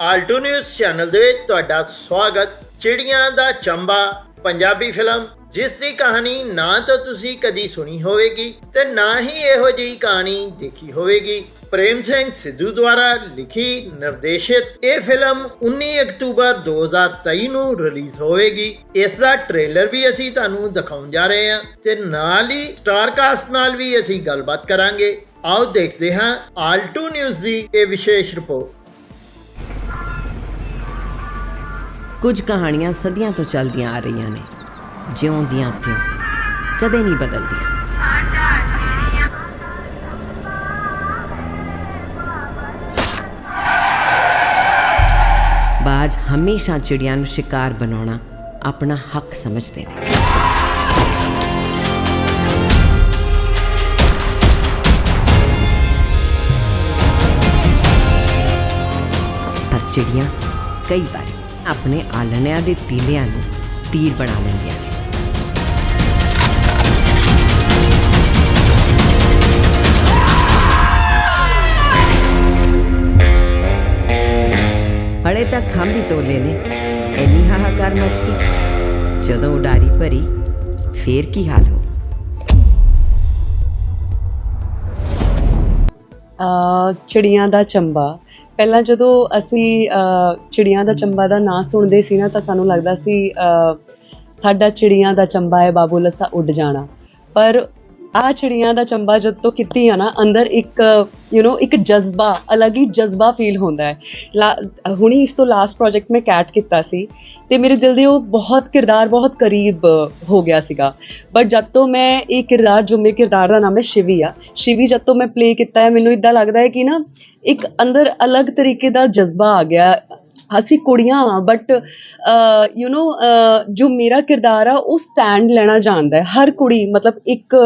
Alto news channel ਦੇ ਵਿੱਚ ਤੁਹਾਡਾ ਸਵਾਗਤ। ਚਿੜੀਆਂ ਦਾ ਚੰਬਾ, ਪੰਜਾਬੀ ਫਿਲਮ। ਜਿਸ ਦੀ ਕਹਾਣੀ ਨਾ ਤਾਂ ਤੁਸੀਂ ਕਦੀ ਸੁਣੀ ਹੋਵੇਗੀ ਤੇ ਨਾ ਹੀ ਇਹੋ ਜਿਹੀ ਕਹਾਣੀ ਦੇਖੀ ਹੋਵੇਗੀ। ਪ੍ਰੇਮ ਸਿੰਘ ਸਿੱਧੂ ਦੁਆਰਾ ਲਿਖੀ ਨਿਰਦੇਸ਼ਿਤ ਇਹ ਫਿਲਮ 19 ਅਕਤੂਬਰ 2023 ਨੂੰ ਰਿਲੀਜ਼ ਹੋਵੇਗੀ। ਇਸ ਦਾ ਟ੍ਰੇਲਰ ਵੀ ਅਸੀਂ ਤੁਹਾਨੂੰ ਦਿਖਾਉਣ ਜਾ ਰਹੇ ਹਾਂ ਤੇ ਨਾਲ ਹੀ ਸਟਾਰ ਕਾਸਟ ਨਾਲ ਵੀ ਅਸੀਂ ਗੱਲਬਾਤ ਕਰਾਂਗੇ। ਆਓ ਦੇਖਦੇ ਹਾਂ ਆਲਟੋ ਨਿਊਜ਼ ਦੀ ਇਹ ਵਿਸ਼ੇਸ਼ ਰਿਪੋਰਟ। ਕੁਝ ਕਹਾਣੀਆਂ ਸਦੀਆਂ ਤੋਂ ਚੱਲਦੀਆਂ ਆ ਰਹੀਆਂ ਨੇ। ਜਿਉਂਦੀਆਂ ਤਿਉਂ ਕਦੇ ਨਹੀਂ ਬਦਲਦੀਆਂ। ਬਾਜ ਹਮੇਸ਼ਾ ਚਿੜੀਆਂ ਨੂੰ ਸ਼ਿਕਾਰ ਬਣਾਉਣਾ ਆਪਣਾ ਹੱਕ ਸਮਝਦੇ ਨੇ। ਪਰ ਚਿੜੀਆਂ ਕਈ ਵਾਰੀ ਆਪਣੇ ਆਲਣਿਆਂ ਦੇ ਤੀਲਿਆਂ ਨੂੰ ਤੀਰ ਬਣਾ ਲੈਂਦੀਆਂ ਨੇ। ਹਲੇ ਤਾਂ ਖੰਭ ਹੀ ਤੋਲੇ ਨੇ। ਇੰਨੀ ਹਾਹਾਕਾਰ ਮਚ ਗਈ। ਜਦੋਂ ਉਡਾਰੀ ਭਰੀ, ਫੇਰ ਕੀ ਹਾਲ ਹੋ? ਚਿੜੀਆਂ ਦਾ ਚੰਬਾ। ਪਹਿਲਾਂ ਜਦੋਂ ਅਸੀਂ ਚਿੜੀਆਂ ਦਾ ਚੰਬਾ ਦਾ ਨਾਂ ਸੁਣਦੇ ਸੀ ਨਾ, ਤਾਂ ਸਾਨੂੰ ਲੱਗਦਾ ਸੀ ਸਾਡਾ ਚਿੜੀਆਂ ਦਾ ਚੰਬਾ ਹੈ, ਬਾਬੂ ਲੱਸਾ ਉੱਡ ਜਾਣਾ। ਪਰ ਆ ਚਿੜੀਆਂ ਦਾ ਚੰਬਾ ਜਦ ਤੋਂ ਕੀਤੀ ਆ ਨਾ, ਅੰਦਰ ਇੱਕ ਯੂ نو ਇੱਕ ਜਜ਼ਬਾ, ਅਲੱਗ ਹੀ ਜਜ਼ਬਾ ਫੀਲ ਹੁੰਦਾ ਹੈ। ਲਾ- ਹੁਣੀ ਇਸ ਤੋਂ ਲਾਸਟ ਪ੍ਰੋਜੈਕਟ ਮੈਂ ਕੈਟ ਕੀਤਾ ਸੀ। ਤੇ ਮੇਰੇ ਦਿਲ ਦੇ ਉਹ ਬਹੁਤ ਕਿਰਦਾਰ ਬਹੁਤ ਕਰੀਬ ਹੋ ਗਿਆ ਸੀਗਾ। ਬਟ ਜਦ ਤੋਂ ਮੈਂ ਇਹ ਕਿਰਦਾਰ, ਜੋ ਮੇਰੇ ਕਿਰਦਾਰ ਦਾ ਨਾਮ ਹੈ ਸ਼ਿਵੀ ਆ, ਸ਼ਿਵੀ ਜਦ ਤੋਂ ਮੈਂ ਪਲੇ ਕੀਤਾ ਹੈ, ਮੈਨੂੰ ਇਦਾਂ ਲੱਗਦਾ ਹੈ ਕਿ ਨਾ ਇੱਕ ਅੰਦਰ ਅਲੱਗ ਤਰੀਕੇ ਦਾ ਜਜ਼ਬਾ ਆ ਗਿਆ। ਅਸੀਂ ਕੁੜੀਆਂ ਆ ਬਟ ਯੂ نو ਜੋ ਮੇਰਾ ਕਿਰਦਾਰ ਆ, ਉਹ ਸਟੈਂਡ ਲੈਣਾ ਜਾਣਦਾ ਹੈ। ਹਰ ਕੁੜੀ, ਮਤਲਬ ਇੱਕ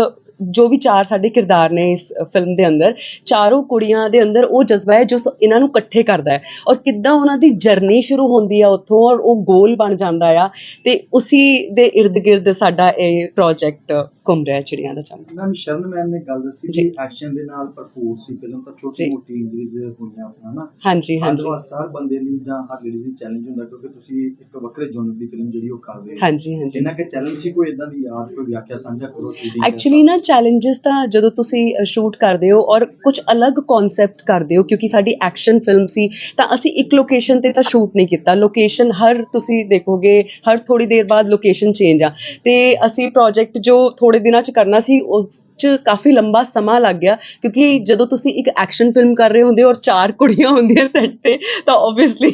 ਜੋ ਵੀ ਚਾਰ ਸਾਡੇ ਕਿਰਦਾਰ ਨੇ ਇਸ ਫਿਲਮ ਦੇ ਅੰਦਰ, ਚਾਰੋਂ ਕੁੜੀਆਂ ਦੇ ਅੰਦਰ ਉਹ ਜਜ਼ਬਾ ਹੈ ਜੋ ਸ- ਇਹਨਾਂ ਨੂੰ ਇਕੱਠੇ ਕਰਦਾ ਹੈ। ਔਰ ਕਿੱਦਾਂ ਉਹਨਾਂ ਦੀ ਜਰਨੀ ਸ਼ੁਰੂ ਹੁੰਦੀ ਆ ਉੱਥੋਂ ਔਰ ਉਹ ਗੋਲ ਬਣ ਜਾਂਦਾ ਆ ਤੇ ਉਸੇ ਦੇ ਇਰਦ ਗਿਰਦ ਸਾਡਾ ਇਹ ਪ੍ਰੋਜੈਕਟ ਘੁੰਮ ਰਿਹਾ ਚਿੜੀਆਂ ਦਾ ਚੰਬਾ ਮੈਮ ਸ਼ਰਨ ਮੈਮ ਨੇ ਗੱਲ ਦੱਸੀ ਜੀ। ਕਿ ਐਕਸ਼ਨ ਦੇ ਨਾਲ ਭਰਪੂਰ ਸੀ। ਫਿਲਮ ਤਾਂ ਛੋਟੀ ਜੀ। ਮੋਟੀ ਇੰਜਰੀਜ਼ ਹੋਈਆਂ ਆਪਣਾ ਨਾ ਹਾਂਜੀ ਹਾਂਜੀ। ਅਦਰਵਾਸ ਹਰ ਬੰਦੇ ਲਈ ਜਾਂ ਹਰ ਲੇਡੀਜ਼ ਲਈ ਚੈਲੰਜ ਹੁੰਦਾ ਕਿਉਂਕਿ ਤੁਸੀਂ ਇੱਕ ਵੱਖਰੇ ਜਨਰ ਦੀ ਫਿਲਮ ਜਿਹੜੀ ਉਹ ਕਰ ਰਹੇ ਹੋ। ਹਾਂਜੀ ਹਾਂਜੀ। ਜਿੰਨਾ ਕਿ ਚੈਲੰਜ ਸੀ ਕੋਈ ਇਦਾਂ ਦੀ ਯਾਦ ਕੋਈ ਵਿਆਖਿਆ ਸਾਂਝਾ ਕਰੋ ਤੁਸੀਂ ਐਕਚੁਅਲੀ ਨਾ ਚੈਲੰਜਸ ਤਾਂ ਜਦੋਂ ਤੁਸੀਂ ਸ਼ੂਟ ਕਰਦੇ ਹੋ ਔਰ ਕੁਝ ਅਲੱਗ ਕਨਸੈਪਟ ਕਰਦੇ ਹੋ ਕਿਉਂਕਿ ਸਾਡੀ ਐਕਸ਼ਨ ਫਿਲਮ ਸੀ ਤਾਂ ਅਸੀਂ ਇੱਕ ਲੋਕੇਸ਼ਨ ਤੇ ਤਾਂ ਸ਼ੂਟ ਨਹੀਂ ਕੀਤਾ। ਲੋਕੇਸ਼ਨ ਹਰ ਤੁਸੀਂ ਦੇਖੋਗੇ ਹਰ ਥੋੜੀ ਦੇਰ ਬਾਅਦ ਲੋਕੇਸ਼ਨ ਚੇਂਜ ਆ। ਤੇ ਅਸੀਂ ਪ੍ਰੋਜੈਕਟ ਜੋ ਥੋੜੇ ਦਿਨਾਂ ਚ ਕਰਨਾ ਸੀ ਉਸ ਚ ਕਾਫੀ ਲੰਬਾ ਸਮਾਂ ਲੱਗ ਗਿਆ, ਕਿਉਂਕਿ ਜਦੋਂ ਤੁਸੀਂ ਇੱਕ ਐਕਸ਼ਨ ਫਿਲਮ ਕਰ ਰਹੇ ਹੁੰਦੇ ਹੋ ਔਰ ਚਾਰ ਕੁੜੀਆਂ ਹੁੰਦੀਆਂ ਸੈੱਟ ਤੇ, ਤਾਂ ਆਬਵੀਅਸਲੀ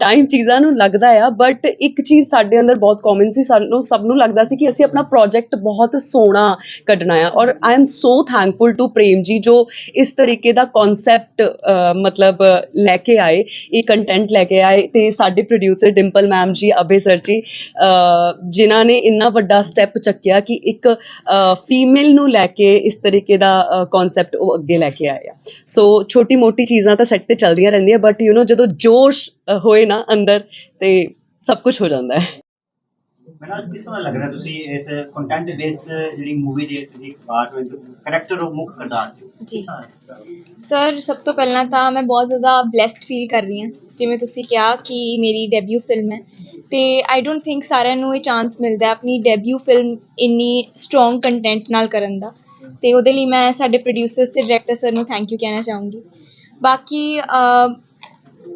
ਟਾਈਮ ਚੀਜ਼ਾਂ ਨੂੰ ਲੱਗਦਾ ਆ ਬਟ ਇੱਕ ਚੀਜ਼ ਸਾਡੇ ਅੰਦਰ ਬਹੁਤ ਕਾਮਨ ਸੀ, ਸਾਨੂੰ ਸਭ ਨੂੰ ਲੱਗਦਾ ਸੀ ਕਿ ਅਸੀਂ ਆਪਣਾ ਪ੍ਰੋਜੈਕਟ ਬਹੁਤ ਸੋਹਣਾ ਕੱਢਣਾ ਆ, ਔਰ I am so thankful to Prem ji ਜੋ ਇਸ ਤਰੀਕੇ ਦਾ ਕਨਸੈਪਟ ਮਤਲਬ ਲੈ ਕੇ ਆਏ, ਇਹ ਕੰਟੈਂਟ ਲੈ ਕੇ ਆਏ, ਤੇ ਸਾਡੇ ਪ੍ਰੋਡਿਊਸਰ ਡਿੰਪਲ ਮੈਮ ਜੀ ਅਬੇ ਸਰ ਜੀ ਜਿਨ੍ਹਾਂ ਨੇ ਇੰਨਾ ਵੱਡਾ ਸਟੈਪ ਚੱਕਿਆ ਕਿ ਇੱਕ ਫੀਮੇਲ ਨੂੰ ਲੈ ਕੇ ਇਸ ਤਰੀਕੇ ਦਾ ਕਨਸੈਪਟ ਉਹ ਅੱਗੇ ਲੈ ਕੇ ਆਏ ਆ। ਸੋ ਛੋਟੀ ਮੋਟੀ ਚੀਜ਼ਾਂ ਤਾਂ ਸੈੱਟ ਤੇ ਚੱਲਦੀਆਂ ਰਹਿੰਦੀਆਂ ਬਟ ਯੂ نو ਜਦੋਂ ਜੋਸ਼ ਹੋਏ ਨਾ ਅੰਦਰ, ਤੇ ਸਭ ਕੁਝ ਹੋ ਜਾਂਦਾ ਹੈ। ਮੈਨੂੰ ਅੱਜ ਕਿਸ ਤਰ੍ਹਾਂ ਲੱਗ ਰਿਹਾ ਤੁਸੀਂ ਇਸ ਕੰਟੈਂਟ ਬੇਸ ਜਿਹੜੀ ਮੂਵੀ ਦੀ ਤੁਸੀਂ ਇੱਕ ਪਾਰਟ ਵਿੱਚ ਕਰੈਕਟਰ ਉਹ ਮੁੱਖ ਕਿਰਦਾਰ ਚ? ਜੀ। ਕਿਸ ਤਰ੍ਹਾਂ ਸਰ ਸਭ ਤੋਂ ਪਹਿਲਾਂ ਤਾਂ ਮੈਂ ਬਹੁਤ ਜ਼ਿਆਦਾ ਬlesed ਫੀਲ ਕਰ ਰਹੀ ਹਾਂ। ਜਿਵੇਂ ਤੁਸੀਂ ਕਿਹਾ ਕਿ ਮੇਰੀ ਡੈਬਿਊ ਫਿਲਮ ਹੈ। ਤੇ ਆਈ ਡੋਂਟ ਥਿੰਕ ਸਾਰਿਆਂ ਨੂੰ ਇਹ ਚਾਂਸ ਮਿਲਦਾ ਆਪਣੀ ਡੈਬਿਊ ਫਿਲਮ ਇੰਨੀ ਸਟਰੋਂਗ ਕੰਟੈਂਟ ਨਾਲ ਕਰਨ ਦਾ। ਤੇ ਉਹਦੇ ਲਈ ਮੈਂ ਸਾਡੇ ਪ੍ਰੋਡਿਊਸਰਸ ਤੇ ਡਾਇਰੈਕਟਰ ਸਰ ਨੂੰ ਥੈਂਕ ਯੂ ਕਹਿਣਾ ਚਾਹੂੰਗੀ। ਬਾਕੀ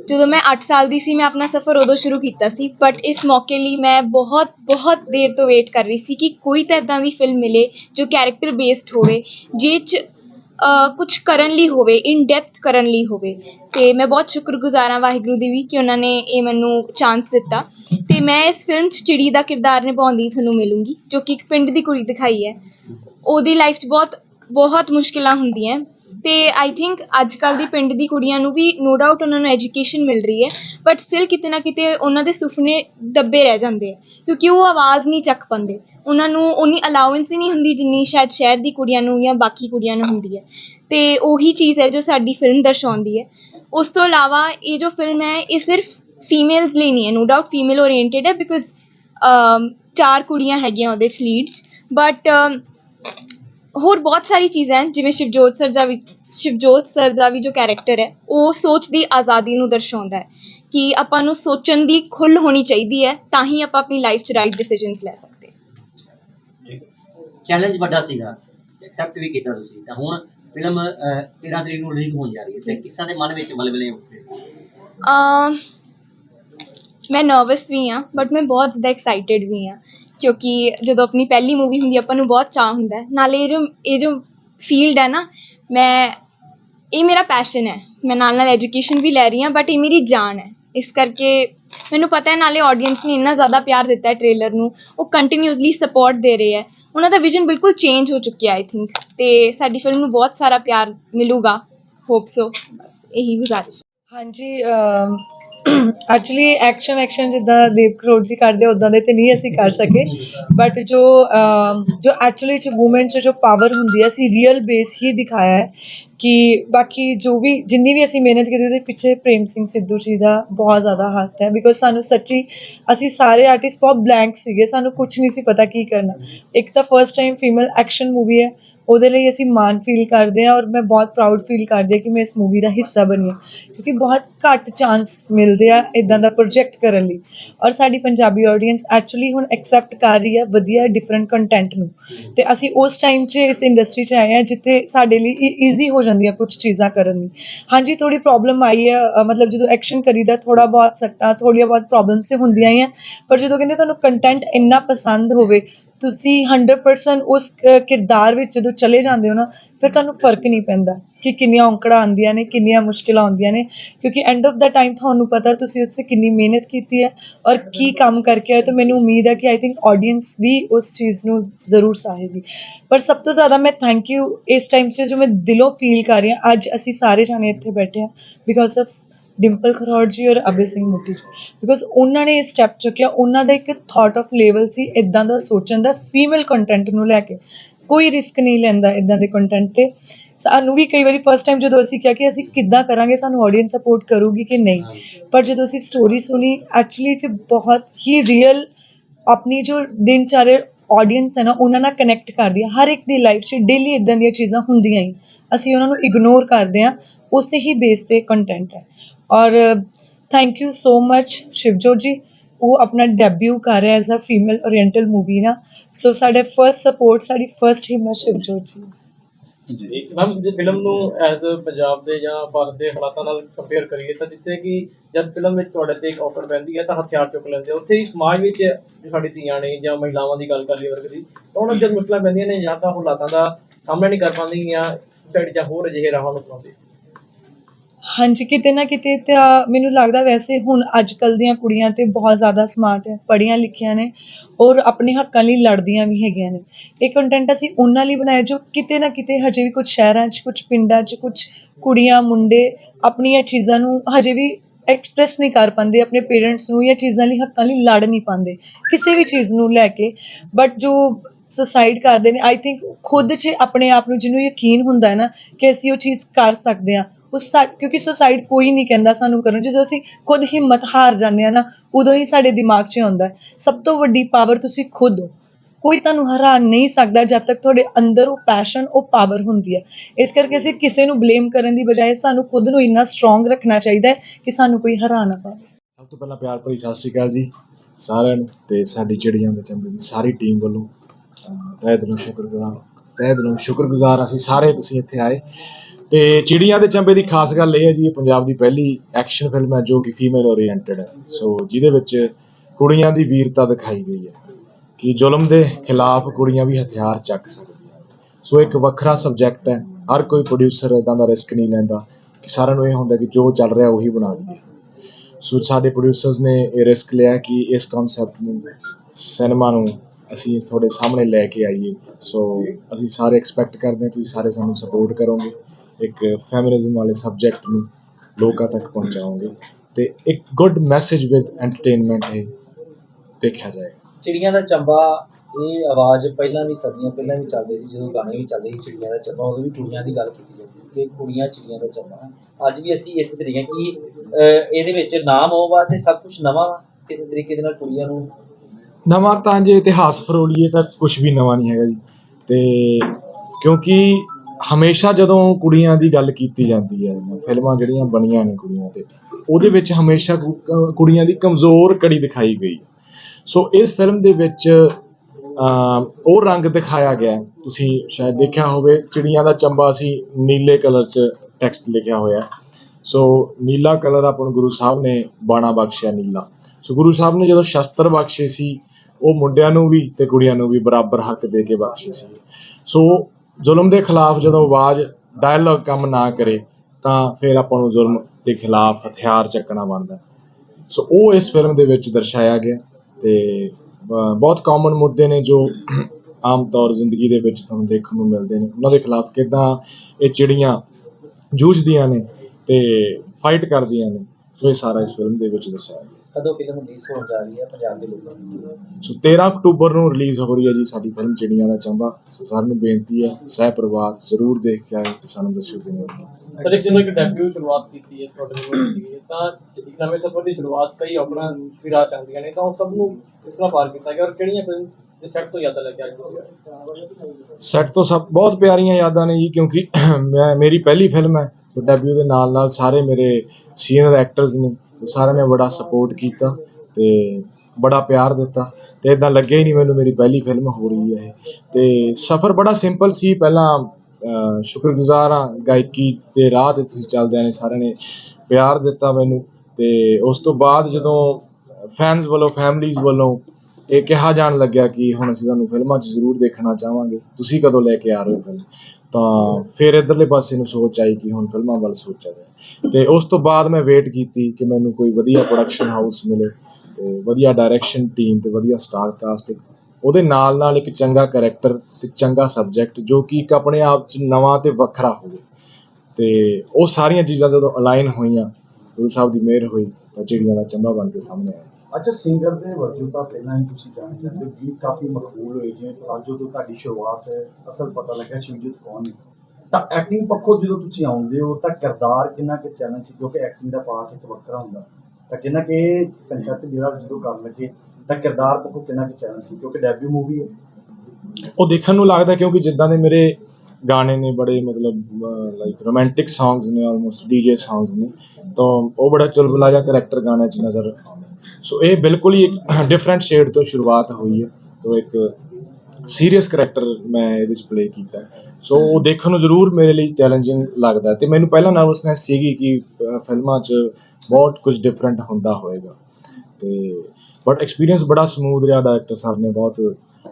ਜਦੋਂ ਮੈਂ ਅੱਠ ਸਾਲ ਦੀ ਸੀ, ਮੈਂ ਆਪਣਾ ਸਫ਼ਰ ਉਦੋਂ ਸ਼ੁਰੂ ਕੀਤਾ ਸੀ ਬਟ ਇਸ ਮੌਕੇ ਲਈ ਮੈਂ ਬਹੁਤ ਬਹੁਤ ਦੇਰ ਤੋਂ ਵੇਟ ਕਰ ਰਹੀ ਸੀ ਕਿ ਕੋਈ ਤਾਂ ਇੱਦਾਂ ਦੀ ਫਿਲਮ ਮਿਲੇ ਜੋ ਕੈਰੈਕਟਰ ਬੇਸਡ ਹੋਵੇ ਜਿਹ 'ਚ ਕੁਛ ਕਰਨ ਲਈ ਹੋਵੇ ਇਨ ਡੈਪਥ ਕਰਨ ਲਈ ਹੋਵੇ। ਅਤੇ ਮੈਂ ਬਹੁਤ ਸ਼ੁਕਰਗੁਜ਼ਾਰ ਹਾਂ ਵਾਹਿਗੁਰੂ ਦੀ ਵੀ ਕਿ ਉਹਨਾਂ ਨੇ ਇਹ ਮੈਨੂੰ ਚਾਂਸ ਦਿੱਤਾ। ਅਤੇ ਮੈਂ ਇਸ ਫਿਲਮ 'ਚ ਚਿੜੀ ਦਾ ਕਿਰਦਾਰ ਨਿਭਾਉਂਦੀ ਤੁਹਾਨੂੰ ਮਿਲੂੰਗੀ, ਜੋ ਕਿ ਇੱਕ ਪਿੰਡ ਦੀ ਕੁੜੀ ਦਿਖਾਈ ਹੈ। ਉਹਦੀ ਲਾਈਫ 'ਚ ਬਹੁਤ ਬਹੁਤ ਮੁਸ਼ਕਿਲਾਂ ਹੁੰਦੀਆਂ। ਅਤੇ ਆਈ ਥਿੰਕ ਅੱਜ ਕੱਲ੍ਹ ਦੀ ਪਿੰਡ ਦੀ ਕੁੜੀਆਂ ਨੂੰ ਵੀ ਨੋ ਡਾਊਟ ਉਹਨਾਂ ਨੂੰ ਐਜੂਕੇਸ਼ਨ ਮਿਲ ਰਹੀ ਹੈ ਬਟ ਸਟਿਲ ਕਿਤੇ ਨਾ ਕਿਤੇ ਉਹਨਾਂ ਦੇ ਸੁਪਨੇ ਦੱਬੇ ਰਹਿ ਜਾਂਦੇ ਆ, ਕਿਉਂਕਿ ਉਹ ਆਵਾਜ਼ ਨਹੀਂ ਚੱਕ ਪਾਉਂਦੇ। ਉਹਨਾਂ ਨੂੰ ਉਨੀ ਅਲਾਉੈਂਸ ਹੀ ਨਹੀਂ ਹੁੰਦੀ ਜਿੰਨੀ ਸ਼ਾਇਦ ਸ਼ਹਿਰ ਦੀ ਕੁੜੀਆਂ ਨੂੰ ਜਾਂ ਬਾਕੀ ਕੁੜੀਆਂ ਨੂੰ ਹੁੰਦੀ ਹੈ। ਅਤੇ ਉਹੀ ਚੀਜ਼ ਹੈ ਜੋ ਸਾਡੀ ਫਿਲਮ ਦਰਸਾਉਂਦੀ ਹੈ। ਉਸ ਤੋਂ ਇਲਾਵਾ ਇਹ ਜੋ ਫਿਲਮ ਹੈ, ਇਹ ਸਿਰਫ ਫੀਮੇਲਸ ਲਈ ਨਹੀਂ ਹੈ ਨੋ ਡਾਊਟ ਫੀਮੇਲ ਓਰੀਐਂਟਡ ਹੈ ਬਿਕੋਜ਼ ਚਾਰ ਕੁੜੀਆਂ ਹੈਗੀਆਂ ਉਹਦੇ 'ਚ ਲੀਡ 'ਚ ਬਟ ਹੋਰ ਬਹੁਤ ਸਾਰੀ ਚੀਜ਼ਾਂ ਹਨ ਜਿਵੇਂ ਸ਼ਿਵਜੋਤ ਸਰ ਦਾ ਵੀ ਸ਼ਿਵਜੋਤ ਸਰ ਦਾ ਵੀ ਜੋ ਕੈਰੈਕਟਰ ਹੈ ਉਹ ਸੋਚ ਦੀ ਆਜ਼ਾਦੀ ਨੂੰ ਦਰਸਾਉਂਦਾ ਹੈ ਕਿ ਆਪਾਂ ਨੂੰ ਸੋਚਣ ਦੀ ਖੁੱਲ੍ਹ ਹੋਣੀ ਚਾਹੀਦੀ ਹੈ ਤਾਂ ਹੀ ਆਪਾਂ ਆਪਣੀ ਲਾਈਫ 'ਚ ਰਾਈਟ ਡਿਸੀਜਨਸ ਲੈ ਸਕਦੇ ਚੈਲੰਜ ਵੱਡਾ ਸੀਗਾ ਐਕਸੈਪਟ ਵੀ ਕੀਤਾ ਤੁਸੀਂ। ਤਾਂ ਹੁਣ ਫਿਲਮ 13 ਤਰੀਕ ਨੂੰ ਰਿਲੀਜ਼ ਹੋਣ ਜਾ ਰਹੀ ਹੈ ਤੇ ਕਿਸਾਂ ਦੇ ਮਨ ਵਿੱਚ ਵਲਵਲੇ ਉੱਠੇ? ਅਮ ਮੈਂ ਨਰਵਸ ਵੀ ਹਾਂ ਬਟ ਮੈਂ ਬਹੁਤ ਜ਼ਿਆਦਾ ਐਕਸਾਈਟਿਡ ਵੀ ਹਾਂ। ਕਿਉਂਕਿ ਜਦੋਂ ਆਪਣੀ ਪਹਿਲੀ ਮੂਵੀ ਹੁੰਦੀ ਆਪਾਂ ਨੂੰ ਬਹੁਤ ਚਾਅ ਹੁੰਦਾ ਨਾਲੇ ਇਹ ਜੋ ਇਹ ਜੋ ਫੀਲਡ ਹੈ ਨਾ, ਮੈਂ, ਇਹ ਮੇਰਾ ਪੈਸ਼ਨ ਹੈ। ਮੈਂ ਨਾਲ ਨਾਲ ਐਜੂਕੇਸ਼ਨ ਵੀ ਲੈ ਰਹੀ ਹਾਂ ਬਟ ਇਹ ਮੇਰੀ ਜਾਨ ਹੈ। ਇਸ ਕਰਕੇ ਮੈਨੂੰ ਪਤਾ ਹੈ, ਨਾਲੇ ਆਡੀਅנס ਨੇ ਇੰਨਾ ਜ਼ਿਆਦਾ ਪਿਆਰ ਦਿੱਤਾ ਹੈ ਟ੍ਰੇਲਰ ਨੂੰ। ਉਹ ਕੰਟੀਨਿਊਸਲੀ ਸਪੋਰਟ ਦੇ ਰਹੇ ਹੈ। ਉਹਨਾਂ ਦਾ ਵਿਜ਼ਨ ਬਿਲਕੁਲ ਚੇਂਜ ਹੋ ਚੁੱਕਿਆ ਆਈ ਥਿੰਕ ਤੇ ਸਾਡੀ ਫਿਲਮ ਨੂੰ ਬਹੁਤ ਸਾਰਾ ਪਿਆਰ ਮਿਲੂਗਾ ਹੋਪ ਸੋ ਬਸ ਇਹੀ ਗੁਜ਼ਾਰਿਸ਼। ਹਾਂਜੀ ਐਕਚੁਅਲੀ ਐਕਸ਼ਨ ਐਕਸ਼ਨ ਜਿੱਦਾਂ ਦੇਵ ਕਰੋੜ ਜੀ ਕਰਦੇ ਉਦਾਂ ਦੇ ਤੇ ਨਹੀਂ ਅਸੀਂ ਕਰ ਸਕੇ। ਬਟ ਜੋ ਅਮ, ਜੋ ਐਕਚੁਅਲੀ ਚ ਵੂਮਨ ਚ ਜੋ ਪਾਵਰ ਹੁੰਦੀ ਹੈ ਅਸੀਂ ਰੀਅਲ ਬੇਸ ਹੀ ਦਿਖਾਇਆ ਹੈ ਕਿ ਬਾਕੀ ਜੋ ਵੀ ਜਿੰਨੀ ਵੀ ਅਸੀਂ ਮਿਹਨਤ ਕੀਤੀ ਉਹਦੇ ਪਿੱਛੇ ਪ੍ਰੇਮ ਸਿੰਘ ਸਿੱਧੂ ਜੀ ਦਾ ਬਹੁਤ ਜ਼ਿਆਦਾ ਹੱਥ ਹੈ। ਬਿਕੋਜ਼ ਸਾਨੂੰ ਸੱਚੀ ਅਸੀਂ ਸਾਰੇ ਆਰਟਿਸਟ ਬਹੁਤ ਬਲੈਂਕ ਸੀਗੇ ਸਾਨੂੰ ਕੁਝ ਨਹੀਂ ਸੀ ਪਤਾ ਕੀ ਕਰਨਾ। ਇੱਕ ਤਾਂ first time female action movie ਹੈ ਉਹਦੇ ਲਈ ਅਸੀਂ ਮਾਣ ਫੀਲ ਕਰਦੇ ਹਾਂ ਔਰ ਮੈਂ ਬਹੁਤ ਪ੍ਰਾਊਡ ਫੀਲ ਕਰਦੀ ਹਾਂ ਕਿ ਮੈਂ ਇਸ ਮੂਵੀ ਦਾ ਹਿੱਸਾ ਬਣੀ ਹਾਂ ਕਿਉਂਕਿ ਬਹੁਤ ਘੱਟ ਚਾਂਸ ਮਿਲਦੇ ਆ ਇੱਦਾਂ ਦਾ ਪ੍ਰੋਜੈਕਟ ਕਰਨ ਲਈ ਔਰ ਸਾਡੀ ਪੰਜਾਬੀ ਆਡੀਅנס ਐਕਚੁਅਲੀ ਹੁਣ ਐਕਸੈਪਟ ਕਰ ਰਹੀ ਹੈ ਵਧੀਆ ਡਿਫਰੈਂਟ ਕੰਟੈਂਟ ਨੂੰ ਤੇ ਅਸੀਂ ਉਸ ਟਾਈਮ 'ਚ ਇਸ ਇੰਡਸਟਰੀ 'ਚ ਆਏ ਹਾਂ ਜਿੱਥੇ ਸਾਡੇ ਲਈ ਈਜ਼ੀ ਹੋ ਜਾਂਦੀਆਂ ਕੁਝ ਚੀਜ਼ਾਂ ਕਰਨ ਲਈ। ਹਾਂਜੀ ਥੋੜੀ ਪ੍ਰੋਬਲਮ ਆਈ ਹੈ ਅ, ਮਤਲਬ ਜਦੋਂ ਐਕਸ਼ਨ ਕਰੀਦਾ ਥੋੜਾ ਬਹੁਤ ਸੱਟਾਂ ਥੋੜ੍ਹੀਆਂ ਬਹੁਤ ਪ੍ਰੋਬਲਮਸ ਤੇ ਹੁੰਦੀਆਂ ਹੀ ਆ ਪਰ ਜਦੋਂ ਕਹਿੰਦੇ ਤੁਹਾਨੂੰ ਕੰਟੈਂਟ ਇੰਨਾ ਪਸੰਦ ਹੋਵੇ ਤੁਸੀਂ 100% ਉਸ ਕਿਰਦਾਰ ਵਿੱਚ ਜਦੋਂ ਚਲੇ ਜਾਂਦੇ ਹੋ ਨਾ, ਫਿਰ ਤੁਹਾਨੂੰ ਫ਼ਰਕ ਨਹੀਂ ਪੈਂਦਾ ਕਿ ਕਿੰਨੀਆਂ ਔਂਕੜਾਂ ਆਉਂਦੀਆਂ ਨੇ, ਕਿੰਨੀਆਂ ਮੁਸ਼ਕਿਲਾਂ ਆਉਂਦੀਆਂ ਨੇ, ਕਿਉਂਕਿ ਐਂਡ ਆਫ ਦਾ ਟਾਈਮ ਤੁਹਾਨੂੰ ਪਤਾ ਤੁਸੀਂ ਉਸ 'ਤੇ ਕਿੰਨੀ ਮਿਹਨਤ ਕੀਤੀ ਹੈ ਔਰ ਕੀ ਕੰਮ ਕਰਕੇ ਆਏ ਤਾਂ ਮੈਨੂੰ ਉਮੀਦ ਹੈ ਕਿ ਆਈ ਥਿੰਕ ਆਡੀਅנס ਵੀ ਉਸ ਚੀਜ਼ ਨੂੰ ਜ਼ਰੂਰ ਸਹਾਏਗੀ ਪਰ ਸਭ ਤੋਂ ਜ਼ਿਆਦਾ ਮੈਂ ਥੈਂਕ ਯੂ ਇਸ ਟਾਈਮ 'ਚ ਜੋ ਮੈਂ ਦਿਲੋਂ ਫੀਲ ਕਰ ਰਹੀ ਹਾਂ, ਅੱਜ ਅਸੀਂ ਸਾਰੇ ਜਾਣੇ ਇੱਥੇ ਬੈਠੇ ਹਾਂ ਬਿਕੋਜ਼ ਆਫ ਡਿੰਪਲ ਖਰੋੜ ਜੀ ਔਰ ਅਭੈ ਸਿੰਘ ਮੁੱਠੀ ਜੀ। ਬਿਕੋਜ਼ ਉਹਨਾਂ ਨੇ ਇਹ ਸਟੈਪ ਚੁੱਕਿਆ ਉਹਨਾਂ ਦਾ ਇੱਕ ਥਾਟ ਆਫ ਲੈਵਲ ਸੀ ਇਦਾਂ ਦਾ ਸੋਚਣ ਦਾ ਫੀਮੇਲ ਕੰਟੈਂਟ ਨੂੰ ਲੈ ਕੇ। ਕੋਈ ਰਿਸਕ ਨਹੀਂ ਲੈਂਦਾ ਇਦਾਂ ਦੇ ਕੰਟੈਂਟ ਤੇ। ਸਾਨੂੰ ਵੀ ਕਈ ਵਾਰੀ ਫਸਟ ਟਾਈਮ ਜਦੋਂ ਅਸੀਂ ਕਿਹਾ ਕਿ ਅਸੀਂ ਕਿੱਦਾਂ ਕਰਾਂਗੇ ਸਾਨੂੰ ਆਡੀਅנס ਸਪੋਰਟ ਕਰੂਗੀ ਕਿ ਨਹੀਂ। ਪਰ ਜਦੋਂ ਅਸੀਂ ਸਟੋਰੀ ਸੁਣੀ ਐਕਚੁਅਲੀ 'ਚ ਬਹੁਤ ਹੀ ਰੀਅਲ ਆਪਣੀ ਜੋ ਦਿਨ ਚਾਰੇ ਆਡੀਅנס ਹੈ ਨਾ ਉਹਨਾਂ ਨਾਲ ਕਨੈਕਟ ਕਰਦੀ ਹੈ ਹਰ ਇੱਕ ਦੀ ਲਾਈਫ 'ਚ ਡੇਲੀ ਇਦਾਂ ਦੀਆਂ ਚੀਜ਼ਾਂ ਹੁੰਦੀਆਂ ਹੀ। ਅਸੀਂ ਉਹਨਾਂ ਨੂੰ ਇਗਨੋਰ ਕਰਦੇ ਆ ਉਸੇ ਹੀ ਬੇਸ ਤੇ ਕੰਟੈਂਟ ਹੈ। ਔਰ thank you so much Shivjot ji ਉਹ ਆਪਣਾ ਡੈਬਿਊ ਕਰ ਰਿਹਾ as a female oriental movie ਨਾ। ਸੋ ਸਾਡੇ ਫਰਸਟ ਸਪੋਰਟ ਸਾਡੀ ਫਰਸਟ ਹਿੰਮਤ ਸ਼ਿਵਜੋਤ ਜੀ ਮੈਮ, ਜੇ ਫਿਲਮ ਨੂੰ ਐਜ਼ ਪੰਜਾਬ ਦੇ ਜਾਂ ਭਾਰਤ ਦੇ ਹਾਲਾਤਾਂ ਨਾਲ ਕੰਪੇਅਰ ਕਰੀਏ ਤਾਂ ਜਿੱਥੇ ਕਿ ਜਦ ਫਿਲਮ ਵਿੱਚ ਤੁਹਾਡੇ ਤੇ ਇੱਕ ਔਕੜ ਪੈਂਦੀ ਹੈ ਤਾਂ ਹਥਿਆਰ ਚੁੱਕ ਲੈਂਦੇ ਆ ਉੱਥੇ ਹੀ ਸਮਾਜ ਵਿੱਚ ਜੋ ਸਾਡੀ ਧੀਆਂ ਨੇ ਜਾਂ ਮਹਿਲਾਵਾਂ ਦੀ ਗੱਲ ਕਰ ਲਈ ਵਰਗ ਦੀ, ਤਾਂ ਉਹਨਾਂ ਜਦ ਮੁਸ਼ਕਲਾਂ ਪੈਂਦੀਆਂ ਨੇ ਜਾਂ ਤਾਂ ਹਾਲਾਤਾਂ ਦਾ ਸਾਹਮਣਾ ਨਹੀਂ ਕਰ ਪਾਉਂਦੀਆਂ ਜਾਂ ਹੋਰ ਅਜਿਹੇ ਰਾਹਾਂ ਨੂੰ ਅਪਣਾਉਂਦੇ। ਹਾਂਜੀ, ਕਿਤੇ ਨਾ ਕਿਤੇ ਤਾਂ ਮੈਨੂੰ ਲੱਗਦਾ ਵੈਸੇ ਹੁਣ ਅੱਜ ਕੱਲ੍ਹ ਦੀਆਂ ਕੁੜੀਆਂ ਤੇ ਬਹੁਤ ਜ਼ਿਆਦਾ ਸਮਾਰਟ ਹੈ, ਪੜ੍ਹੀਆਂ ਲਿਖੀਆਂ ਨੇ ਔਰ ਆਪਣੇ ਹੱਕਾਂ ਲਈ ਲੜਦੀਆਂ ਵੀ ਹੈਗੀਆਂ ਨੇ। ਇਹ ਕੰਟੈਂਟ ਅਸੀਂ ਉਹਨਾਂ ਲਈ ਬਣਾਇਆ ਜੋ ਕਿਤੇ ਨਾ ਕਿਤੇ ਹਜੇ ਵੀ ਕੁਝ ਸ਼ਹਿਰਾਂ 'ਚ ਕੁਝ ਪਿੰਡਾਂ 'ਚ ਕੁਝ ਕੁੜੀਆਂ, ਮੁੰਡੇ ਆਪਣੀਆਂ ਚੀਜ਼ਾਂ ਨੂੰ ਹਜੇ ਵੀ ਐਕਸਪ੍ਰੈਸ ਨਹੀਂ ਕਰ ਪਾਉਂਦੇ, ਆਪਣੇ ਪੇਰੈਂਟਸ ਨੂੰ ਜਾਂ ਚੀਜ਼ਾਂ ਲਈ ਹੱਕਾਂ ਲਈ ਲੜ ਨਹੀਂ ਪਾਉਂਦੇ, ਕਿਸੇ ਵੀ ਚੀਜ਼ ਨੂੰ ਲੈ ਕੇ। ਬਟ ਜੋ ਸੁਸਾਈਡ ਕਰਦੇ ਨੇ ਆਈ ਥਿੰਕ ਖੁਦ 'ਚ ਆਪਣੇ ਆਪ ਨੂੰ ਜਿਹਨੂੰ ਯਕੀਨ ਹੁੰਦਾ ਹੈ ਨਾ ਕਿ ਅਸੀਂ ਉਹ ਚੀਜ਼ ਕਰ ਸਕਦੇ ਹਾਂ। ਉਸ ਕਿਉਂਕਿ ਸੁਸਾਈਡ ਕੋਈ ਨਹੀਂ ਕਹਿੰਦਾ ਸਾਨੂੰ ਕਰਨ, ਜਦੋਂ ਅਸੀਂ ਖੁਦ ਹਿੰਮਤ ਹਾਰ ਜਾਂਦੇ ਆ ਨਾ, ਉਦੋਂ ਹੀ ਸਾਡੇ ਦਿਮਾਗ 'ਚ ਆਉਂਦਾ ਸਭ ਤੋਂ ਵੱਡੀ ਪਾਵਰ ਤੁਸੀਂ ਖੁਦ ਹੋ। ਕੋਈ ਤੁਹਾਨੂੰ ਹਰਾ ਨਹੀਂ ਸਕਦਾ ਜਦ ਤੱਕ ਤੁਹਾਡੇ ਅੰਦਰ ਉਹ ਪੈਸ਼ਨ ਉਹ ਪਾਵਰ ਹੁੰਦੀ ਹੈ। ਇਸ ਕਰਕੇ ਅਸੀਂ ਕਿਸੇ ਨੂੰ ਬਲੇਮ ਕਰਨ ਦੀ ਬਜਾਏ ਸਾਨੂੰ ਖੁਦ ਨੂੰ ਇੰਨਾ ਸਟਰੋਂਗ ਰੱਖਣਾ ਚਾਹੀਦਾ ਹੈ ਕਿ ਸਾਨੂੰ ਕੋਈ ਹਰਾ ਨਾ ਪਾਵੇ ਸਭ ਤੋਂ ਪਹਿਲਾਂ ਪਿਆਰ ਭਰੀ ਸਤਿ ਸ਼੍ਰੀ ਅਕਾਲ ਜੀ ਸਾਰਿਆਂ ਨੂੰ ਤੇ ਸਾਡੀ ਚਿੜੀਆਂ ਦੇ ਚੰਬੇ ਦੀ ਸਾਰੀ ਟੀਮ ਵੱਲੋਂ ਤਹਿ ਦਿਲੋਂ ਸ਼ੁਕਰਗੁਜ਼ਾਰ ਤਹਿ ਦਿਲੋਂ ਸ਼ੁਕਰਗੁਜ਼ਾਰ ਅਸੀਂ ਸਾਰੇ ਤੁਸੀਂ ਇੱਥੇ ਆਏ। ਤੇ ਚਿੜੀਆਂ ਦੇ ਚੰਬੇ ਦੀ ਖਾਸ ਗੱਲ ਇਹ ਹੈ ਜੀ, ਇਹ ਪੰਜਾਬ ਦੀ ਪਹਿਲੀ ਐਕਸ਼ਨ ਫਿਲਮ ਹੈ ਜੋ ਕਿ ਫੀਮੇਲ ਓਰੀਐਂਟਡ ਹੈ। ਸੋ ਜਿਹਦੇ ਵਿੱਚ ਕੁੜੀਆਂ ਦੀ ਵੀਰਤਾ ਦਿਖਾਈ ਗਈ ਹੈ ਕਿ ਜ਼ੁਲਮ ਦੇ ਖਿਲਾਫ ਕੁੜੀਆਂ ਵੀ ਹਥਿਆਰ ਚੱਕ ਸਕਦੀਆਂ ਸੋ ਇੱਕ ਵੱਖਰਾ ਸਬਜੈਕਟ ਹੈ। ਹਰ ਕੋਈ ਪ੍ਰੋਡਿਊਸਰ ਇਦਾਂ ਦਾ ਰਿਸਕ ਨਹੀਂ ਲੈਂਦਾ ਕਿ ਸਾਰਿਆਂ ਨੂੰ ਇਹ ਹੁੰਦਾ ਕਿ ਜੋ ਚੱਲ ਰਿਹਾ ਉਹੀ ਬਣਾ ਲਈਏ। ਸੋ ਸਾਡੇ ਪ੍ਰੋਡਿਊਸਰਸ ਨੇ ਇਹ ਰਿਸਕ ਲਿਆ ਕਿ ਇਸ ਕਨਸੈਪਟ ਨੂੰ ਸਿਨੇਮਾ ਨੂੰ ਅਸੀਂ ਤੁਹਾਡੇ ਸਾਹਮਣੇ ਲੈ ਕੇ ਆਈਏ। ਸੋ ਅਸੀਂ ਸਾਰੇ ਐਕਸਪੈਕਟ ਕਰਦੇ ਹਾਂ, ਤੁਸੀਂ ਸਾਰੇ ਸਾਨੂੰ ਸਪੋਰਟ ਕਰੋਗੇ। ਇੱਕ ਫੈਮਿਨਿਜ਼ਮ ਵਾਲੇ ਸਬਜੈਕਟ ਨੂੰ ਲੋਕਾਂ ਤੱਕ ਪਹੁੰਚਾਓਗੇ ਤੇ ਇੱਕ ਗੁੱਡ ਮੈਸੇਜ ਵਿਦ ਐਂਟਰਟੇਨਮੈਂਟ ਹੈ ਦੇਖਿਆ ਜਾਏਗਾ। ਚਿੜੀਆਂ ਦਾ ਚੰਬਾ ਇਹ ਆਵਾਜ਼ ਪਹਿਲਾਂ ਵੀ ਸਦੀਆਂ ਪਹਿਲਾਂ ਵੀ ਚੱਲਦੇ ਸੀ ਜਦੋਂ ਗਾਣੇ ਵੀ ਚੱਲਦੇ ਸੀ ਚਿੜੀਆਂ ਦਾ ਚੰਬਾ ਉਦੋਂ ਵੀ ਕੁੜੀਆਂ ਦੀ ਗੱਲ ਕੀਤੀ ਜਾਂਦੀ ਸੀ ਕਿ ਕੁੜੀਆਂ ਚਿੜੀਆਂ ਦਾ ਚੰਬਾ। ਅੱਜ ਵੀ ਅਸੀਂ ਇਸ ਤਰੀਕੇ ਕਿ ਇਹਦੇ ਵਿੱਚ ਨਾਮ ਉਹ ਵਾ ਤੇ ਸਭ ਕੁਝ ਨਵਾਂ ਕਿਸੇ ਤਰੀਕੇ ਦੇ ਨਾਲ ਕੁੜੀਆਂ ਨੂੰ ਨਵਾਂ ਤਾਂ ਜੇ ਇਤਿਹਾਸ ਫਰੋਲੀਏ ਤਾਂ ਕੁਝ ਵੀ ਨਵਾਂ ਨਹੀਂ ਹੈਗਾ ਜੀ। ਤੇ ਕਿਉਂਕਿ ਹਮੇਸ਼ਾ ਜਦੋਂ ਕੁੜੀਆਂ ਦੀ ਗੱਲ ਕੀਤੀ ਜਾਂਦੀ ਹੈ, ਫਿਲਮਾਂ ਜਿਹੜੀਆਂ ਬਣੀਆਂ ਨੇ ਕੁੜੀਆਂ ਤੇ, ਉਹਦੇ ਵਿੱਚ ਹਮੇਸ਼ਾ ਕੁ- ਅਹ, ਕੁੜੀਆਂ ਦੀ ਕਮਜ਼ੋਰ ਕੜੀ ਦਿਖਾਈ ਗਈ ਸੋ ਇਸ ਫਿਲਮ ਦੇ ਵਿੱਚ ਉਹ ਰੰਗ ਦਿਖਾਇਆ ਗਿਆ ਤੁਸੀਂ ਸ਼ਾਇਦ ਦੇਖਿਆ ਹੋਵੇ, ਚਿੜੀਆਂ ਦਾ ਚੰਬਾ ਸੀ, ਨੀਲੇ ਕਲਰ 'ਚ ਟੈਕਸਟ ਲਿਖਿਆ ਹੋਇਆ ਸੋ ਨੀਲਾ ਕਲਰ ਆਪਾਂ ਨੂੰ ਗੁਰੂ ਸਾਹਿਬ ਨੇ ਬਾਣਾ ਬਖਸ਼ਿਆ ਨੀਲਾ। ਸੋ ਗੁਰੂ ਸਾਹਿਬ ਨੇ ਜਦੋਂ ਸ਼ਸਤਰ ਬਖਸ਼ੇ ਸੀ, ਉਹ ਮੁੰਡਿਆਂ ਨੂੰ ਵੀ ਤੇ ਕੁੜੀਆਂ ਨੂੰ ਵੀ ਬਰਾਬਰ ਹੱਕ ਦੇ ਕੇ ਬਖਸ਼ੇ ਸੀ। ਸੋ ਜ਼ੁਲਮ ਦੇ ਖਿਲਾਫ ਜਦੋਂ ਆਵਾਜ਼ ਡਾਇਲੋਗ ਕੰਮ ਨਾ ਕਰੇ, ਤਾਂ ਫਿਰ ਆਪਾਂ ਨੂੰ ਜ਼ੁਲਮ ਦੇ ਖਿਲਾਫ ਹਥਿਆਰ ਚੱਕਣਾ ਬਣਦਾ ਸੋ ਉਹ ਇਸ ਫਿਲਮ ਦੇ ਵਿੱਚ ਦਰਸਾਇਆ ਗਿਆ ਤੇ ਬਹੁਤ ਕਾਮਨ ਮੁੱਦੇ ਨੇ ਜੋ ਆਮ ਤੌਰ ਜ਼ਿੰਦਗੀ ਦੇ ਵਿੱਚ ਤੁਹਾਨੂੰ ਦੇਖਣ ਨੂੰ ਮਿਲਦੇ ਨੇ। ਉਹਨਾਂ ਦੇ ਖਿਲਾਫ ਕਿਦਾਂ ਇਹ ਚਿੜੀਆਂ ਜੂਝਦੀਆਂ ਨੇ ਤੇ ਫਾਈਟ ਕਰਦੀਆਂ ਨੇ, ਸੋ ਇਹ ਸਾਰਾ ਇਸ ਫਿਲਮ ਦੇ ਵਿੱਚ ਦਰਸਾਇਆ ਗਿਆ। ਕਦੋਂ ਫਿਲਮ ਰਿਲੀਜ਼ ਹੋਣ ਜਾ ਰਹੀ ਹੈ ਪੰਜਾਬ ਦੇ ਲੋਕਾਂ ਨੂੰ ਸੋ 13 ਅਕਤੂਬਰ ਨੂੰ ਰਿਲੀਜ਼ ਹੋ ਰਹੀ ਹੈ ਜੀ ਸਾਡੀ ਫਿਲਮ ਚਿੜੀਆਂ ਦਾ ਚੰਬਾ ਸੋ ਸਾਰਿਆਂ ਨੂੰ ਬੇਨਤੀ ਹੈ ਸਹਿ ਪਰਿਵਾਰ ਜ਼ਰੂਰ ਦੇਖ ਕੇ ਆਏ ਤੇ ਸਾਨੂੰ ਦੱਸਿਓ ਕਿਵੇਂ ਲੱਗੀ ਸਰ ਇੱਕ ਇੱਕ ਡੈਬਿਊ ਸ਼ੁਰੂਆਤ ਕੀਤੀ ਹੈ ਤੁਹਾਡੇ ਕੀਤੀ ਹੈ। ਤਾਂ ਇੱਕ ਨਵੇਂ ਸਫ਼ਰ ਦੀ ਸ਼ੁਰੂਆਤ ਕਈ ਆਪਣਾ ਵੀ ਰਾਹ ਚਾਹੁੰਦੀਆਂ ਨੇ ਤਾਂ ਉਹ ਸਭ ਨੂੰ ਇਸ ਤਰ੍ਹਾਂ ਪਾਰ ਕੀਤਾ ਗਿਆ ਔਰ ਕਿਹੜੀਆਂ ਫਿਲਮ ਦੇ ਸੈੱਟ ਤੋਂ ਯਾਦਾਂ ਸੈੱਟ ਤੋਂ ਸਭ ਬਹੁਤ ਪਿਆਰੀਆਂ ਯਾਦਾਂ ਨੇ ਜੀ ਕਿਉਂਕਿ ਮੈਂ ਮੇਰੀ ਪਹਿਲੀ ਫਿਲਮ ਹੈ ਸੋ ਡੈਬਿਊ ਦੇ ਨਾਲ ਨਾਲ ਸਾਰੇ ਮੇਰੇ ਸੀਨੀਅਰ ਐਕਟਰਸ ਨੇ ਸਾਰਿਆਂ ਨੇ ਬੜਾ ਸਪੋਰਟ ਕੀਤਾ ਅਤੇ ਬੜਾ ਪਿਆਰ ਦਿੱਤਾ ਅਤੇ ਇੱਦਾਂ ਲੱਗਿਆ ਹੀ ਨਹੀਂ ਮੈਨੂੰ ਮੇਰੀ ਪਹਿਲੀ ਫਿਲਮ ਹੋ ਰਹੀ ਹੈ ਇਹ। ਅਤੇ ਸਫ਼ਰ ਬੜਾ ਸਿੰਪਲ ਸੀ, ਪਹਿਲਾਂ ਸ਼ੁਕਰਗੁਜ਼ਾਰ ਹਾਂ, ਗਾਇਕੀ ਦੇ ਰਾਹ ਤੇ ਤੁਸੀਂ ਚੱਲਦਿਆਂ ਨੇ ਸਾਰਿਆਂ ਨੇ ਪਿਆਰ ਦਿੱਤਾ ਮੈਨੂੰ ਅਤੇ ਉਸ ਤੋਂ ਬਾਅਦ ਜਦੋਂ ਫੈਨਸ ਵੱਲੋਂ ਫੈਮਲੀਜ਼ ਵੱਲੋਂ ਇਹ ਕਿਹਾ ਜਾਣ ਲੱਗਿਆ ਕਿ ਹੁਣ ਅਸੀਂ ਤੁਹਾਨੂੰ ਫਿਲਮਾਂ 'ਚ ਜ਼ਰੂਰ ਦੇਖਣਾ ਚਾਹਵਾਂਗੇ ਤੁਸੀਂ ਕਦੋਂ ਲੈ ਕੇ ਆ ਰਹੇ ਹੋ ਫਿਲਮ ਤਾਂ ਫਿਰ ਇਧਰਲੇ ਪਾਸੇ ਨੂੰ ਸੋਚ ਆਈ ਕਿ ਹੁਣ ਫਿਲਮਾਂ ਵੱਲ ਸੋਚਿਆ ਜਾਏ। ਤੇ ਉਸ ਤੋਂ ਬਾਅਦ ਮੈਂ ਵੇਟ ਕੀਤੀ ਕਿ ਮੈਨੂੰ ਕੋਈ ਵਧੀਆ ਪ੍ਰੋਡਕਸ਼ਨ ਹਾਊਸ ਮਿਲੇ ਤੇ ਵਧੀਆ ਡਾਇਰੈਕਸ਼ਨ ਟੀਮ ਤੇ ਵਧੀਆ ਸਟਾਰ ਕਾਸਟ ਉਹਦੇ ਨਾਲ ਨਾਲ ਇੱਕ ਚੰਗਾ ਕੈਰੈਕਟਰ ਤੇ ਚੰਗਾ ਸਬਜੈਕਟ ਜੋ ਕਿ ਇੱਕ ਆਪਣੇ ਆਪ 'ਚ ਨਵਾਂ ਤੇ ਵੱਖਰਾ ਹੋਵੇ। ਤੇ ਉਹ ਸਾਰੀਆਂ ਚੀਜ਼ਾਂ ਜਦੋਂ ਅਲਾਈਨ ਹੋਈਆਂ, ਗੁਰੂ ਸਾਹਿਬ ਦੀ ਮਿਹਰ ਹੋਈ ਤਾਂ ਚਿੜੀਆਂ ਦਾ ਚੰਬਾ ਬਣ ਕੇ ਸਾਹਮਣੇ ਆਇਆ। ਅੱਛਾ ਸਿੰਗਰ ਦੇ ਵਜੋਂ ਤਾਂ ਪਹਿਲਾਂ ਹੀ ਤੁਸੀਂ ਜਾਣਦੇ ਜਾਂਦੇ ਗੀਤ ਕਾਫੀ ਮਕਬੂਲ ਹੋਏ ਜਿਵੇਂ ਅੱਜ ਜਦੋਂ ਤੁਹਾਡੀ ਸ਼ੁਰੂਆਤ ਹੈ, ਅਸਲ ਪਤਾ ਲੱਗਾ ਸ਼ਿਵਜੀਤ ਕੌਣ ਹੈ ਤਾਂ ਐਕਟਿੰਗ ਪੱਖੋਂ ਜਦੋਂ ਤੁਸੀਂ ਆਉਂਦੇ ਹੋ ਤਾਂ ਕਿਰਦਾਰ ਕਿੰਨਾ ਕਿ ਚੈਲੰਜ ਸੀ? ਕਿਉਂਕਿ ਐਕਟਿੰਗ ਦਾ ਪਾਰਟ ਇੱਕ ਵੱਖਰਾ ਹੁੰਦਾ। ਤਾਂ ਕਿੰਨਾ ਕਿ ਕਨਸੈਪਟ ਜਿਹੜਾ ਜਦੋਂ ਕਰਨ ਲੱਗੇ ਤਾਂ ਕਿਰਦਾਰ ਪੱਖੋਂ ਕਿੰਨਾ ਕਿ ਚੈਲੰਜ ਸੀ? ਕਿਉਂਕਿ ਡੈਬਿਊ ਮੂਵੀ ਹੈ। ਉਹ ਦੇਖਣ ਨੂੰ ਲੱਗਦਾ ਕਿਉਂਕਿ ਜਿੱਦਾਂ ਦੇ ਮੇਰੇ ਗਾਣੇ ਨੇ ਬੜੇ ਮਤਲਬ ਲਾਈਕ ਰੋਮਾਂਟਿਕ ਸੌਂਗਸ ਨੇ ਆਲਮੋਸਟ ਡੀਜੇ ਸੌਂਗਸ ਨੇ, ਤਾਂ ਉਹ ਬੜਾ ਚੁਲਬੁਲਾ ਜਿਹਾ ਕਰੈਕਟਰ ਗਾਣੇ 'ਚ ਨਜ਼ਰ ਸੋ ਇਹ ਬਿਲਕੁਲ ਹੀ ਇੱਕ ਡਿਫਰੈਂਟ ਸ਼ੇਡ ਤੋਂ ਸ਼ੁਰੂਆਤ ਹੋਈ ਹੈ। ਤਾਂ ਇੱਕ ਸੀਰੀਅਸ ਕਰੈਕਟਰ ਮੈਂ ਇਹਦੇ 'ਚ ਪਲੇ ਕੀਤਾ ਸੋ ਉਹ ਦੇਖਣ ਨੂੰ ਜ਼ਰੂਰ ਮੇਰੇ ਲਈ ਚੈਲੰਜਿੰਗ ਲੱਗਦਾ ਤੇ ਮੈਨੂੰ ਪਹਿਲਾਂ ਨਰਵਸਨੈਸ ਸੀਗੀ ਕਿ ਫਿਲਮਾਂ 'ਚ ਬਹੁਤ ਕੁਝ ਡਿਫਰੈਂਟ ਹੁੰਦਾ ਹੋਏਗਾ। ਤੇ ਬਟ ਐਕਸਪੀਰੀਅੰਸ ਬੜਾ ਸਮੂਥ ਰਿਹਾ ਡਾਇਰੈਕਟਰ ਸਾਹਿਬ ਨੇ। ਬਹੁਤ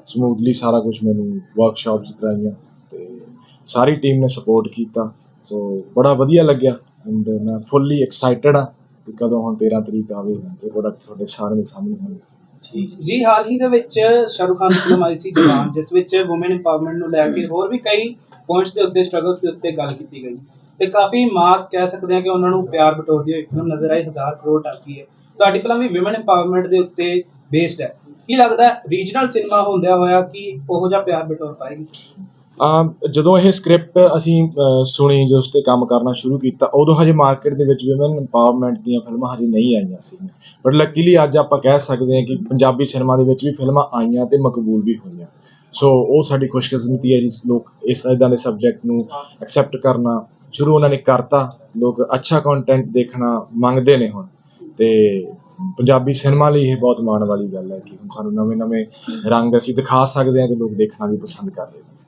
ਸਮੂਥਲੀ ਸਾਰਾ ਕੁਝ ਮੈਨੂੰ ਵਰਕਸ਼ਾਪਸ ਕਰਾਈਆਂ। ਤੇ ਸਾਰੀ ਟੀਮ ਨੇ ਸਪੋਰਟ ਕੀਤਾ। ਸੋ ਬੜਾ ਵਧੀਆ ਲੱਗਿਆ। ਐਂਡ ਮੈਂ ਫੁੱਲੀ ਐਕਸਾਈਟਡ ਆ ਕਿ ਕਦੋਂ ਹੁਣ 13 ਤਰੀਕ ਆਵੇ ਤੇ ਪ੍ਰੋਡਕਟ ਤੁਹਾਡੇ ਸਾਰਿਆਂ ਦੇ ਸਾਹਮਣੇ ਹੋਵੇ ਜੀ ਹਾਲ ਹੀ ਦੇ ਵਿੱਚ ਸ਼ਾਹਰੁਖ ਖਾਨ ਦੀ ਫਿਲਮ ਆਈ ਸੀ ਜਵਾਨ ਜਿਸ ਵਿੱਚ ਵੂਮਨ ਇੰਪਾਵਰਮੈਂਟ ਨੂੰ ਲੈ ਕੇ ਹੋਰ ਵੀ ਕਈ ਪੁਆਇੰਟਸ ਦੇ ਉੱਤੇ ਸਟਰਗਲਸ ਦੇ ਉੱਤੇ ਗੱਲ ਕੀਤੀ ਗਈ। ਤੇ ਕਾਫੀ ਮਾਸ ਕਹਿ ਸਕਦੇ ਹਾਂ ਕਿ ਉਹਨਾਂ ਨੂੰ ਪਿਆਰ ਬਟੋਰਦੀ ਹੋਈ ਫਿਲਮ ਨਜ਼ਰ ਆਈ ਹਜ਼ਾਰ ਕਰੋੜ ਟਾਕੀ ਹੈ। ਤੁਹਾਡੀ ਫਿਲਮ ਵੀ ਵੂਮਨ ਇੰਪਾਵਰਮੈਂਟ ਦੇ ਉੱਤੇ ਬੇਸਡ ਹੈ। ਕੀ ਲੱਗਦਾ ਰੀਜਨਲ ਸਿਨੇਮਾ ਹੁੰਦਿਆ ਹੋਇਆ ਕਿ ਉਹੋ ਜਿਹਾ ਪਿਆਰ ਬਟੋਰ ਪਾਏਗੀ? ਜਦੋਂ ਇਹ ਸਕ੍ਰਿਪਟ ਅਸੀਂ ਸੁਣੀ, ਜੋ ਉਸ ਤੇ ਕੰਮ ਕਰਨਾ ਸ਼ੁਰੂ ਕੀਤਾ, ਉਦੋਂ ਹਜੇ ਮਾਰਕੀਟ ਦੇ ਵਿੱਚ ਵਿਮਨ ਇੰਪਾਵਰਮੈਂਟ ਦੀਆਂ ਫਿਲਮਾਂ ਹਜੇ ਨਹੀਂ ਆਈਆਂ ਸੀਗੀਆਂ। ਬਟ ਲੱਕੀਲੀ ਅੱਜ ਆਪਾਂ ਕਹਿ ਸਕਦੇ ਹਾਂ ਕਿ ਪੰਜਾਬੀ ਸਿਨੇਮਾ ਦੇ ਵਿੱਚ ਵੀ ਫਿਲਮਾਂ ਆਈਆਂ ਅਤੇ ਮਕਬੂਲ ਵੀ ਹੋਈਆਂ। ਸੋ ਉਹ ਸਾਡੀ ਖੁਸ਼ਕਿਸਮਤੀ ਹੈ ਜਿਸ ਲੋਕ ਇਸ ਇਦਾਂ ਦੇ ਸਬਜੈਕਟ ਨੂੰ ਐਕਸੈਪਟ ਕਰਨਾ, ਸ਼ੁਰੂ ਉਹਨਾਂ ਨੇ ਕਰਤਾ, ਲੋਕ ਅੱਛਾ ਕੰਟੈਂਟ ਦੇਖਣਾ ਮੰਗਦੇ ਨੇ ਹੁਣ। ਤੇ ਪੰਜਾਬੀ ਸਿਨੇਮਾ ਲਈ ਇਹ ਬਹੁਤ ਮਾਣ ਵਾਲੀ ਗੱਲ ਹੈ ਕਿ ਹੁਣ ਸਾਨੂੰ ਨਵੇਂ-ਨਵੇਂ ਰੰਗ ਅਸੀਂ ਦਿਖਾ ਸਕਦੇ ਹਾਂ ਤੇ ਲੋਕ ਦੇਖਣਾ ਵੀ ਪਸੰਦ ਕਰਦੇ ਨੇ।